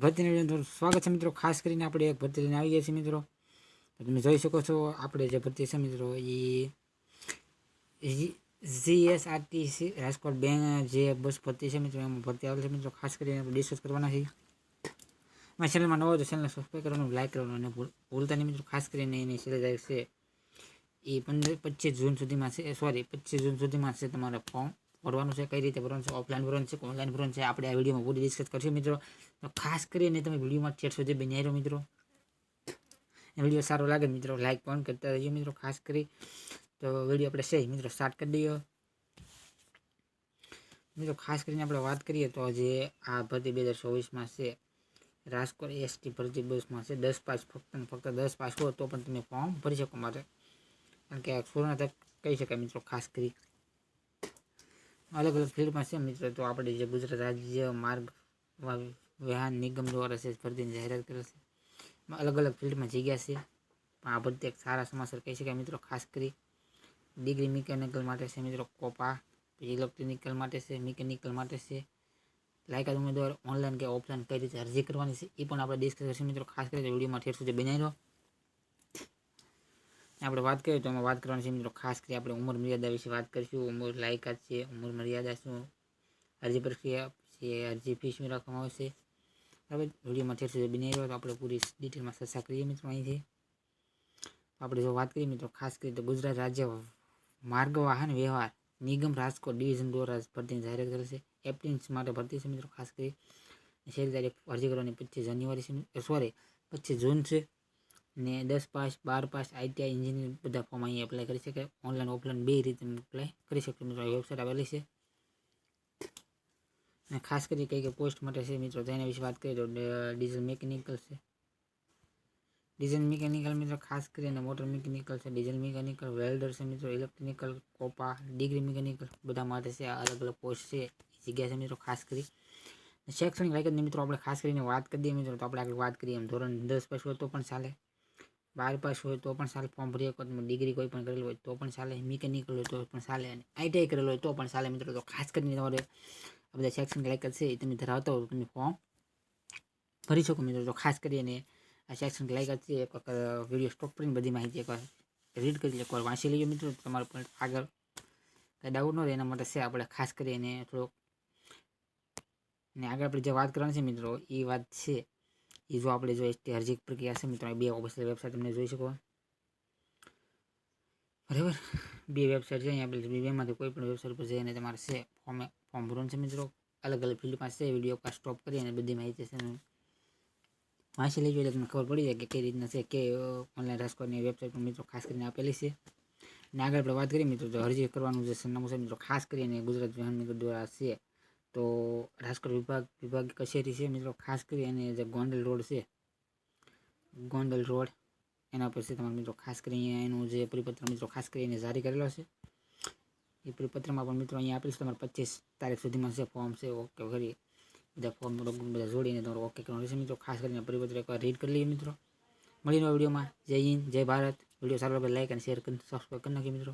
ભરતી અંદર સ્વાગત છે મિત્રો ખાસ કરીને આપણે એક ભરતી આવી ગયા છીએ મિત્રો તમે જોઈ શકો છો આપણે જે ભરતી છે મિત્રો એ જીએસઆરટીસી રાજકોટ બેંક જે બસ ભરતી છે મિત્રો એમાં ભરતી આવેલી છે મિત્રો ખાસ કરીને ડિસ્કસ કરવાના છીએ મારા ચેનલમાં નવો તો ચેનલને સબસ્ક્રાઈબ કરવાનું લાઇક કરવાનું અને ભૂલતા નહીં મિત્રો ખાસ કરીને એની સિલેજ છે એ પંદર પચીસ જૂન સુધીમાં છે સોરી પચીસ જૂન સુધીમાં છે તમારા ફોર્મ ભરવાનું છે કઈ રીતે ભરવાનું છે ઓફલાઈન ભરવાનું છે ઓનલાઈન ભરવાનું છે આપણે આ વિડીયોમાં પૂરી ડિસ્કસ કરશું મિત્રો તો ખાસ કરીને તમે વિડીયોમાં છેટ સુધી બન્યા રહો મિત્રો વિડીયો સારો લાગે મિત્રો લાઇક પણ કરતા રહીએ મિત્રો ખાસ કરી તો વિડીયો આપણે છે મિત્રો સ્ટાર્ટ કરી દઈએ મિત્રો ખાસ કરીને આપણે વાત કરીએ તો જે આ ભરતી બે હજાર ચોવીસમાં છે રાજકોટ એસટી ભરતી બસમાં છે દસ પાસ ફક્ત ફક્ત દસ પાસ હોય તો પણ તમે ફોર્મ ભરી શકો મારે કારણ કે પૂર્ણ તક કહી શકાય મિત્રો ખાસ કરી अलग-अलग फील्ड માં સે મિત્રો તો આપણે જે ગુજરાત રાજ્ય માર્ગ વહન નિગમ દ્વારા સેશ પર દિન જાહેરાત કરે છે માં અલગ અલગ ફિલ્ડ માં જગ્યા છે પણ આપણે તે એક સારા સમાસર કહી શકાય મિત્રો ખાસ કરીને ડિગ્રી મેકેનિકલ માટે છે મિત્રો કોપા ઇલેક્ટ્રોનિકલ માટે છે મિકેનિકલ માટે છે લાઈક આ દુમે દ્વારા ઓનલાઈન કે ઓપ્શન કરી જે અરજી કરવાની છે એ પણ આપણે ડિસ્ક્રિપ્શન માં મિત્રો ખાસ કરીને વિડિયો માં ઠેર સુ જે બનાયરો આપણે વાત કરીએ તો અમે વાત કરવાની છે મિત્રો ખાસ કરીને આપણે ઉમર મર્યાદા વિશે વાત કરીશું મો લાઈક આ છે ઉમર મર્યાદા શું અરજી પ્રક્રિયા છે અરજી પીસમાં લખવામાં આવશે અમે વિડીયો માં થે છે બને રયો તો આપણે પૂરી ડિટેલ માં સસા કરીએ મિત્રો અહીં છે આપણે જો વાત કરી મિત્રો ખાસ કરીને તો ગુજરાત રાજ્ય માર્ગ વાહન વ્યવહાર નિગમ રાજકો ડિવિઝન ડો રાજ પરથી ડાયરેક્ટ થશે એપ્ટિન્સ માટે ભરતી છે મિત્રો ખાસ કરીને છે એટલે અરજી કરવાની 25 જાન્યુઆરી છે સોરી પછી જાન છે ને 10 પાસ 12 પાસ આઈટી એન્જિનિયરિંગ બધા ફોર્મ અહીંયા એપ્લાય કરી શક કે ઓનલાઈન ઓફલાઈન બે રીત માં એપ્લાય કરી શકતો મિત્રો વેબસાઈટ આવેલી છે અને ખાસ કરીને કઈ કઈ પોસ્ટ માટે છે મિત્રો જૈને વિશે વાત કરી જો ડીઝલ મિકેનિકલ છે ડીઝલ મિકેનિકલ મિત્રો ખાસ કરીને મોટર મિકેનિકલ છે ડીઝલ મિકેનિકલ વેલ્ડર છે મિત્રો ઇલેક્ટ્રિકલ કોપા ડિગ્રી મિકેનિકલ બધા માટે છે આ અલગ અલગ પોસ્ટ છે એ જ જગ્યા છે મિત્રો ખાસ કરીને શૈક્ષણિક લાયક ની મિત્રો આપણે ખાસ કરીને વાત કરી દીધી મિત્રો તો આપણે આગળ વાત કરી આમ ધોરણ 10 પાસ હોય તો પણ ચાલે બાર પાસ હોય તો પણ ચાલે ફોર્મ ભરી વખત ડિગ્રી કોઈ પણ કરેલું હોય તો પણ ચાલે મિકેનિકલ હોય તો પણ ચાલે અને આઈટીઆઈ કરેલો હોય તો પણ ચાલે મિત્રો તો ખાસ કરીને તમારે આ બધા સેક્શન ક્લેક છે તમે ધરાવતા હોય તમે ફોર્મ ભરી શકો મિત્રો તો ખાસ કરીને આ સેક્શન ક્લેક છે એક વખત વિડીયો સ્ટોક કરીને બધી માહિતી એકવાર રીડ કરી એકવાર વાંચી લઈએ મિત્રો તમારો પણ આગળ કંઈ ડાઉટ ન રહે એના માટે છે આપણે ખાસ કરીને થોડોક અને આગળ આપણે જે વાત કરવાની છે મિત્રો એ વાત છે इजो आपले जो स्टर्जिक प्रक्रिया से मित्रों ये वेबसाइट हमने જોઈ શકો બરે બર બી વેબસાઈટ છે અહીંયા બીએમે પર કોઈ પણ વેબસાઈટ પર જાય ને તમારે ફોર્મ ફોર્મ ભરવું છે મિત્રો અલગ અલગ ફિલ્ડ પાછે વિડિયો કાસ્ટોપ કરી અને બધી માહિતી છે ને માશલે જોઈ લેકના ખબર પડી જાય કે કે રીત છે કે ઓનલાઈન રસ્કોની વેબસાઈટ પર મિત્રો ખાસ કરીને આપેલી છે ના આગળ વાત કરી મિત્રો તો હરજી કરવાનો છે સનમોસે મિત્રો ખાસ કરીને ગુજરાત દ્વારા છે તો રાજકોટ વિભાગ વિભાગ કચેરી છે મિત્રો ખાસ કરી અને જે ગોંડલ રોડ છે ગોંડલ રોડ એના પર છે તમારે મિત્રો ખાસ કરી અહીંયા એનું જે પરિપત્ર મિત્રો ખાસ કરીને જારી કરેલો છે એ પરિપત્રમાં પણ મિત્રો અહીંયા આપીશ તમારે પચીસ તારીખ સુધીમાં છે ફોર્મ છે ઓકે કરી બધા ફોર્મ બધા જોડીને તમારો ઓકે કરવાનું રહેશે મિત્રો ખાસ કરીને પરિપત્ર એકવાર રીડ કરી લઈએ મિત્રો મળીને વિડીયોમાં જય હિન્દ જય ભારત વિડીયો સારો લાગે લાઈક અને શેર કરી સબસ્ક્રાઈબ કરી નાખીએ મિત્રો